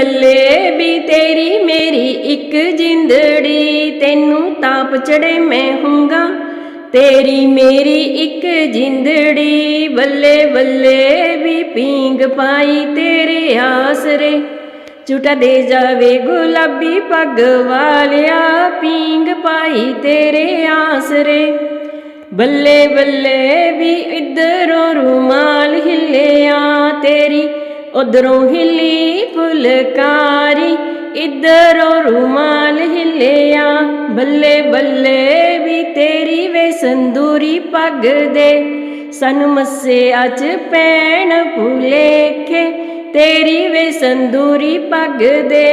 ਬੱਲੇ ਵੀ ਤੇਰੀ ਮੇਰੀ ਇੱਕ ਜਿੰਦੜੀ, ਤੈਨੂੰ ਤਾਪ ਚੜੇ ਮੈਂ ਹੁੰਗਾ। ਤੇਰੀ ਮੇਰੀ ਇੱਕ ਜਿੰਦੜੀ, ਬੱਲੇ ਬੱਲੇ ਵੀ ਪੀਂਗ ਪਾਈ ਤੇਰੇ ਆਸਰੇ। ਝੂਟਾ ਦੇ ਜਾਵੇ ਗੁਲਾਬੀ ਪੱਗ ਵਾਲਿਆ ਪੀਂਗ ਪਾਈ ਤੇਰੇ ਆਸਰੇ। ਬੱਲੇ ਬੱਲੇ ਵੀ ਇਧਰੋਂ ਰੁਮਾਲ ਹਿੱਲਿਆ, ਤੇਰੀ ਉਧਰੋਂ ਹਿੱਲੀ ਫੁਲਕਾਰੀ, ਇਧਰੋਂ ਰੁਮਾਲ ਹਿੱਲਿਆ। ਬੱਲੇ ਬੱਲੇ ਵੀ ਤੇਰੀ ਵੇ ਸੰਦੂਰੀ ਪੱਗ ਦੇ। ਸਨ ਮੱਸੇ ਅੱਜ ਪੈਣ ਭੁਲੇਖੇ, ਤੇਰੀ ਵੇ ਸੰਦੂਰੀ ਪੱਗ ਦੇ।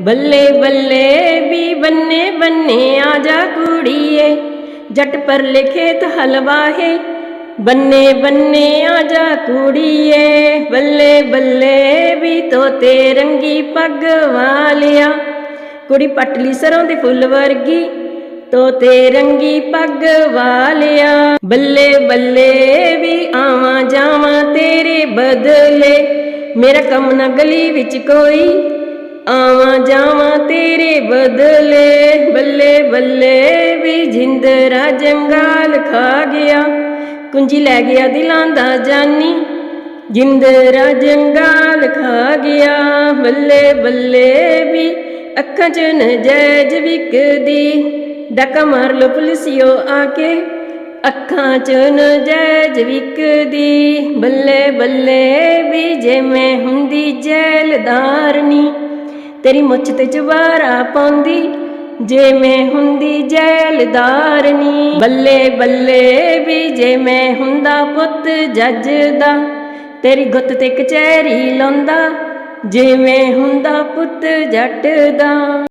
ਬੱਲੇ ਬੱਲੇ ਵੀ ਬੰਨੇ ਬੰਨੇ ਆ ਜਾ ਕੁੜੀਏ, ਜੱਟ ਪਰ ਲਿਖੇ ਲਿਖੇਤ ਹਲਵਾ ਹੈ ਬੰਨੇ ਬੰਨੇ ਆ ਜਾ ਕੁੜੀਏ, ਬੱਲੇ ਬੱਲੇ ਤੋਤੇ ਰੰਗੀ ਪੱਗ ਵਾਲਿਆ। ਕੁੜੀ ਪਟਲੀ ਸਰੋਂ ਦੇ ਫੁੱਲ ਵਰਗੀ ਤੋਤੇ ਰੰਗੀ ਪੱਗ ਵਾਲਿਆ। ਬੱਲੇ ਬੱਲੇ ਵੀ ਆਵਾਂ ਜਾਵਾਂ ਤੇਰੇ ਬਦਲੇ। ਮੇਰਾ ਕੰਮ ਨਾ ਗਲੀ ਵਿੱਚ ਕੋਈ, ਆਵਾਂ ਜਾਵਾਂ ਤੇਰੇ ਬਦਲੇ। ਬੱਲੇ ਬੱਲੇ ਵੀ ਜਿੰਦਰਾ ਜੰਗਾਲ ਖਾ ਗਿਆ। ਕੁੰਜੀ ਲੈ ਗਿਆ ਦਿਲਾਂ ਦਾ ਜਾਨੀ ਜਿੰਦਰਾ ਜੰਗਾਲ ਖਾ ਗਿਆ, ਬੱਲੇ ਬੱਲੇ ਵੀ ਅੱਖਾਂ 'ਚ ਨਜੈਜ ਵਿਕਦੀ। ਡਾਕਾ ਮਾਰ ਲੋ ਪੁਲਿਸਿਓ ਆ ਕੇ, ਅੱਖਾਂ 'ਚ ਨਜੈਜ ਵਿਕਦੀ। ਬੱਲੇ ਬੱਲੇ ਵੀ ਜੇ ਮੈਂ ਹੁੰਦੀ ਜੈਲਦਾਰਨੀ, ਤੇਰੀ ਮੁੱਛ ਤੇ ਜਵਾਰਾ ਪਾਉਂਦੀ ਜੇ ਮੈਂ ਹੁੰਦੀ ਜੈਲਦਾਰਨੀ। ਬੱਲੇ ਬੱਲੇ ਵੀ ਜੇ ਮੈਂ ਹੁੰਦਾ ਪੁੱਤ ਜੱਜ ਦਾ ਤੇਰੀ ਗੁੱਤ ਤੇ ਕਚਹਿਰੀ ਲਾਉਂਦਾ ਜਿਵੇਂ ਹੁੰਦਾ ਪੁੱਤ ਜੱਟ ਦਾ